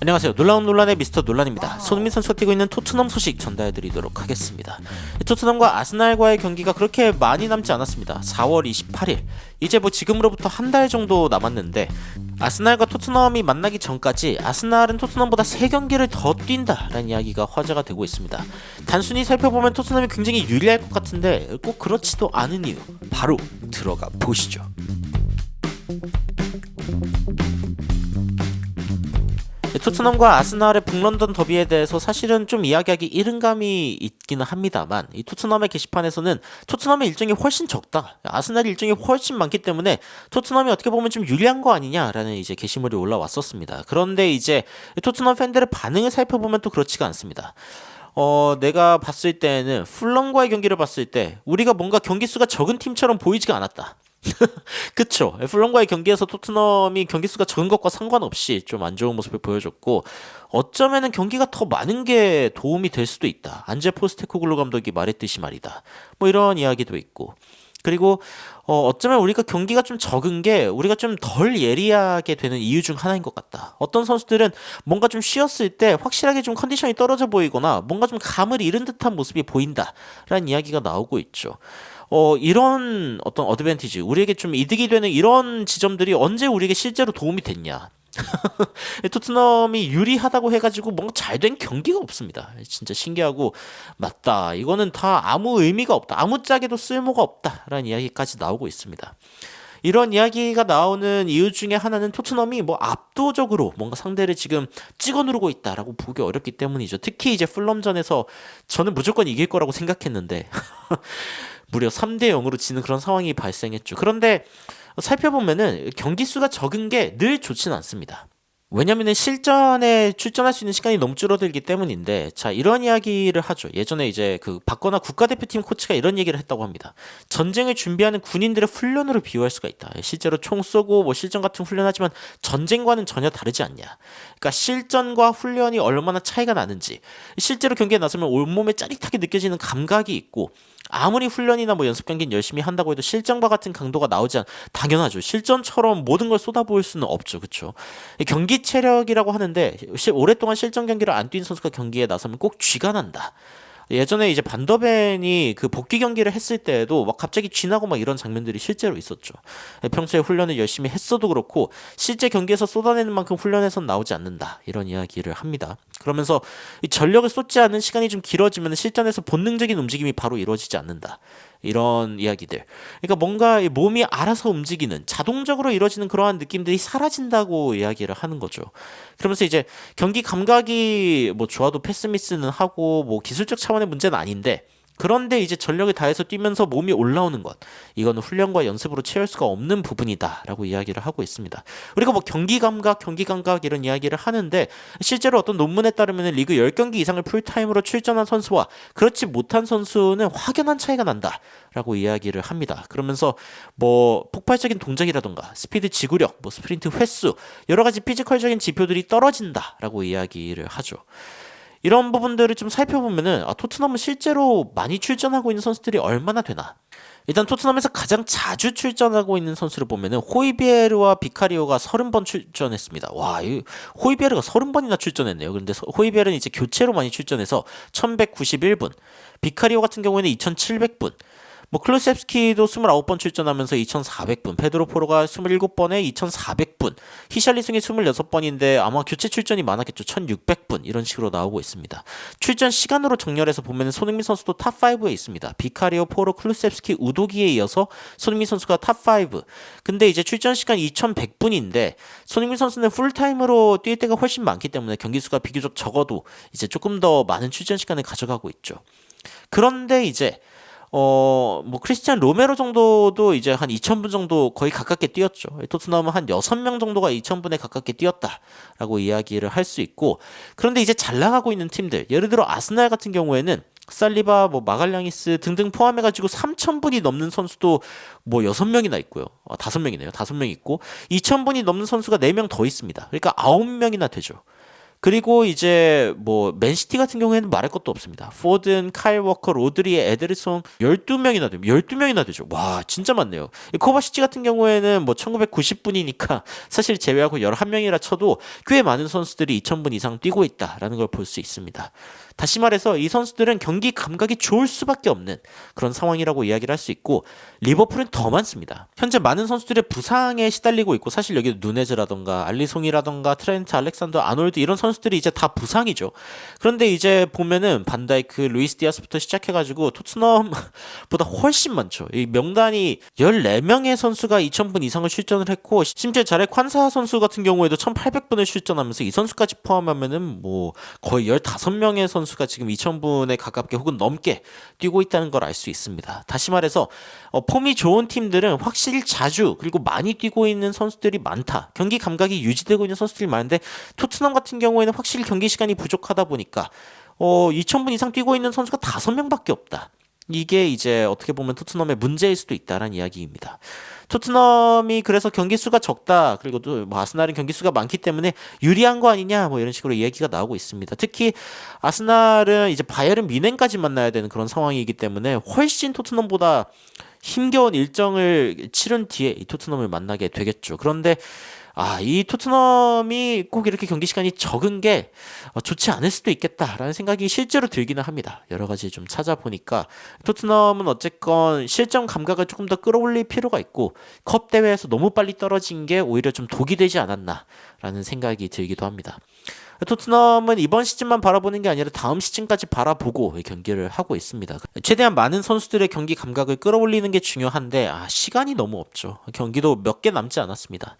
안녕하세요. 놀라운 논란의 미스터 논란입니다. 손흥민 선수가 뛰고 있는 토트넘 소식 전달해드리도록 하겠습니다. 토트넘과 아스날과의 경기가 그렇게 많이 남지 않았습니다. 4월 28일. 이제 뭐 지금으로부터 한 달 정도 남았는데 아스날과 토트넘이 만나기 전까지 아스날은 토트넘보다 3경기를 더 뛴다라는 이야기가 화제가 되고 있습니다. 단순히 살펴보면 토트넘이 굉장히 유리할 것 같은데 꼭 그렇지도 않은 이유 바로 들어가 보시죠. 토트넘과 아스날의 북런던 더비에 대해서 사실은 좀 이야기하기 이른 감이 있기는 합니다만 이 토트넘의 게시판에서는 토트넘의 일정이 훨씬 적다. 아스날의 일정이 훨씬 많기 때문에 토트넘이 어떻게 보면 좀 유리한 거 아니냐라는 이제 게시물이 올라왔었습니다. 그런데 이제 토트넘 팬들의 반응을 살펴보면 또 그렇지가 않습니다. 어, 내가 봤을 때는 풀럼과의 경기를 봤을 때 우리가 뭔가 경기 수가 적은 팀처럼 보이지가 않았다. 그쵸. 플럼과의 경기에서 토트넘이 경기 수가 적은 것과 상관없이 좀 안 좋은 모습을 보여줬고 어쩌면은 경기가 더 많은 게 도움이 될 수도 있다. 안제 포스테코글루 감독이 말했듯이 말이다. 뭐 이런 이야기도 있고 그리고 어, 어쩌면 우리가 경기가 좀 적은 게 우리가 좀 덜 예리하게 되는 이유 중 하나인 것 같다. 어떤 선수들은 뭔가 좀 쉬었을 때 확실하게 좀 컨디션이 떨어져 보이거나 뭔가 좀 감을 잃은 듯한 모습이 보인다라는 이야기가 나오고 있죠. 어, 이런 어떤 어드밴티지, 우리에게 좀 이득이 되는 이런 지점들이 언제 우리에게 실제로 도움이 됐냐. 토트넘이 유리하다고 해가지고 뭔가 잘 된 경기가 없습니다. 진짜 신기하고 맞다. 이거는 다 아무 의미가 없다. 아무짝에도 쓸모가 없다라는 이야기까지 나오고 있습니다. 이런 이야기가 나오는 이유 중에 하나는 토트넘이 뭐 압도적으로 뭔가 상대를 지금 찍어 누르고 있다라고 보기 어렵기 때문이죠. 특히 이제 풀럼전에서 저는 무조건 이길 거라고 생각했는데 무려 3대 0으로 지는 그런 상황이 발생했죠. 그런데 살펴보면은 경기 수가 적은 게 늘 좋지는 않습니다. 왜냐면은 실전에 출전할 수 있는 시간이 너무 줄어들기 때문인데 자 이런 이야기를 하죠 예전에 이제 그 박건아 국가대표팀 코치가 이런 얘기를 했다고 합니다 전쟁을 준비하는 군인들의 훈련으로 비유할 수가 있다 실제로 총 쏘고 뭐 실전 같은 훈련하지만 전쟁과는 전혀 다르지 않냐 그러니까 실전과 훈련이 얼마나 차이가 나는지 실제로 경기에 나서면 온몸에 짜릿하게 느껴지는 감각이 있고 아무리 훈련이나 뭐 연습 경기는 열심히 한다고 해도 실전과 같은 강도가 나오지 않 당연하죠. 실전처럼 모든 걸 쏟아부을 수는 없죠. 그렇죠? 체력이라고 하는데 오랫동안 실전 경기를 안 뛴 선수가 경기에 나서면 꼭 쥐가 난다. 예전에 이제 반더벤이 그 복귀 경기를 했을 때에도 막 갑자기 쥐나고 막 이런 장면들이 실제로 있었죠. 평소에 훈련을 열심히 했어도 그렇고 실제 경기에서 쏟아내는 만큼 훈련에선 나오지 않는다. 이런 이야기를 합니다. 그러면서 이 전력을 쏟지 않는 시간이 좀 길어지면 실전에서 본능적인 움직임이 바로 이루어지지 않는다. 이런 이야기들. 그러니까 뭔가 몸이 알아서 움직이는 자동적으로 이루어지는 그러한 느낌들이 사라진다고 이야기를 하는 거죠. 그러면서 이제 경기 감각이 뭐 좋아도 패스미스는 하고 뭐 기술적 차원의 문제는 아닌데 그런데 이제 전력을 다해서 뛰면서 몸이 올라오는 것 이거는 훈련과 연습으로 채울 수가 없는 부분이다라고 이야기를 하고 있습니다. 그리고 뭐 경기 감각, 경기 감각 이런 이야기를 하는데 실제로 어떤 논문에 따르면 리그 10경기 이상을 풀타임으로 출전한 선수와 그렇지 못한 선수는 확연한 차이가 난다라고 이야기를 합니다. 그러면서 뭐 폭발적인 동작이라던가 스피드 지구력, 뭐 스프린트 횟수 여러 가지 피지컬적인 지표들이 떨어진다라고 이야기를 하죠. 이런 부분들을 좀 살펴보면은 아, 토트넘은 실제로 많이 출전하고 있는 선수들이 얼마나 되나. 일단 토트넘에서 가장 자주 출전하고 있는 선수를 보면은 호이비에르와 비카리오가 30번 출전했습니다. 와, 이 호이비에르가 30번이나 출전했네요. 그런데 호이비에르는 이제 교체로 많이 출전해서 1191분, 비카리오 같은 경우에는 2700분, 뭐 클루셉스키도 29번 출전하면서 2,400분, 페드로 포로가 27번에 2,400분, 히샬리송이 26번인데 아마 교체 출전이 많았겠죠. 1,600분 이런 식으로 나오고 있습니다. 출전 시간으로 정렬해서 보면 손흥민 선수도 탑 5에 있습니다. 비카리오, 포로, 클루셉스키, 우도기에 이어서 손흥민 선수가 탑 5. 근데 이제 출전 시간 2,100분인데 손흥민 선수는 풀타임으로 뛸 때가 훨씬 많기 때문에 경기 수가 비교적 적어도 이제 조금 더 많은 출전 시간을 가져가고 있죠. 그런데 이제 어, 뭐, 크리스티안 로메로 정도도 이제 한 2,000분 정도 거의 가깝게 뛰었죠. 토트넘은 한 6명 정도가 2,000분에 가깝게 뛰었다라고 이야기를 할 수 있고, 그런데 이제 잘 나가고 있는 팀들, 예를 들어 아스날 같은 경우에는 살리바, 뭐 마갈량이스 등등 포함해가지고 3,000분이 넘는 선수도 뭐 6명이나 있고요. 아, 5명이네요. 5명 있고, 2,000분이 넘는 선수가 4명 더 있습니다. 그러니까 9명이나 되죠. 그리고 이제 뭐 맨시티 같은 경우에는 말할 것도 없습니다. 포든, 카일 워커, 로드리, 에드리송 12명이나 됩니다. 12명이나 되죠. 와, 진짜 많네요. 이 코바시치 같은 경우에는 뭐 1990분이니까 사실 제외하고 11명이라 쳐도 꽤 많은 선수들이 2000분 이상 뛰고 있다라는 걸 볼 수 있습니다. 다시 말해서 이 선수들은 경기 감각이 좋을 수밖에 없는 그런 상황이라고 이야기를 할 수 있고 리버풀은 더 많습니다. 현재 많은 선수들의 부상에 시달리고 있고 사실 여기 누네즈라던가 알리송이라던가 트렌트, 알렉산더, 아놀드 이런 선수들이 이제 다 부상이죠. 그런데 이제 보면은 반다이크, 루이스 디아스부터 시작해가지고 토트넘보다 훨씬 많죠. 이 명단이 14명의 선수가 2,000분 이상을 출전을 했고 심지어 잘해 콴사 선수 같은 경우에도 1,800분을 출전하면서 이 선수까지 포함하면은 뭐 거의 15명의 선수 가 지금 2,000분에 가깝게 혹은 넘게 뛰고 있다는 걸 알 수 있습니다. 다시 말해서 어, 폼이 좋은 팀들은 확실히 자주 그리고 많이 뛰고 있는 선수들이 많다. 경기 감각이 유지되고 있는 선수들이 많은데 토트넘 같은 경우에는 확실히 경기 시간이 부족하다 보니까 어, 2,000분 이상 뛰고 있는 선수가 5명밖에 없다. 이게 이제 어떻게 보면 토트넘의 문제일 수도 있다라는 이야기입니다. 토트넘이 그래서 경기 수가 적다. 그리고 또 뭐 아스날은 경기 수가 많기 때문에 유리한 거 아니냐 뭐 이런 식으로 이야기가 나오고 있습니다. 특히 아스날은 이제 바이에른 미넨까지 만나야 되는 그런 상황이기 때문에 훨씬 토트넘보다 힘겨운 일정을 치른 뒤에 이 토트넘을 만나게 되겠죠. 그런데 아, 이 토트넘이 꼭 이렇게 경기 시간이 적은 게 어, 좋지 않을 수도 있겠다라는 생각이 실제로 들기는 합니다. 여러 가지 좀 찾아보니까 토트넘은 어쨌건 실전 감각을 조금 더 끌어올릴 필요가 있고 컵 대회에서 너무 빨리 떨어진 게 오히려 좀 독이 되지 않았나라는 생각이 들기도 합니다. 토트넘은 이번 시즌만 바라보는 게 아니라 다음 시즌까지 바라보고 경기를 하고 있습니다. 최대한 많은 선수들의 경기 감각을 끌어올리는 게 중요한데 아, 시간이 너무 없죠. 경기도 몇 개 남지 않았습니다.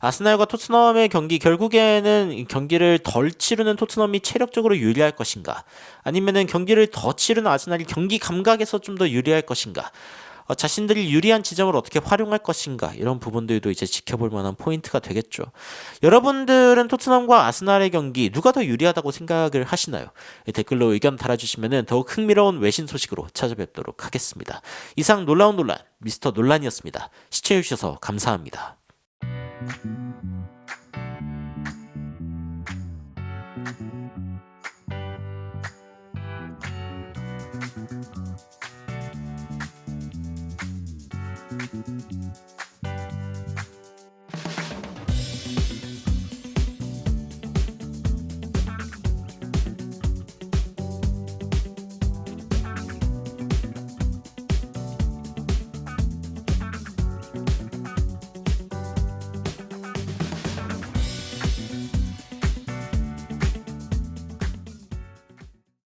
아스날과 토트넘의 경기 결국에는 경기를 덜 치르는 토트넘이 체력적으로 유리할 것인가 아니면은 경기를 더 치르는 아스날이 경기 감각에서 좀 더 유리할 것인가 어, 자신들이 유리한 지점을 어떻게 활용할 것인가 이런 부분들도 이제 지켜볼 만한 포인트가 되겠죠. 여러분들은 토트넘과 아스날의 경기 누가 더 유리하다고 생각을 하시나요? 댓글로 의견 달아주시면 더욱 흥미로운 외신 소식으로 찾아뵙도록 하겠습니다. 이상 놀라운 논란 미스터 논란이었습니다. 시청해주셔서 감사합니다. Mm-hmm.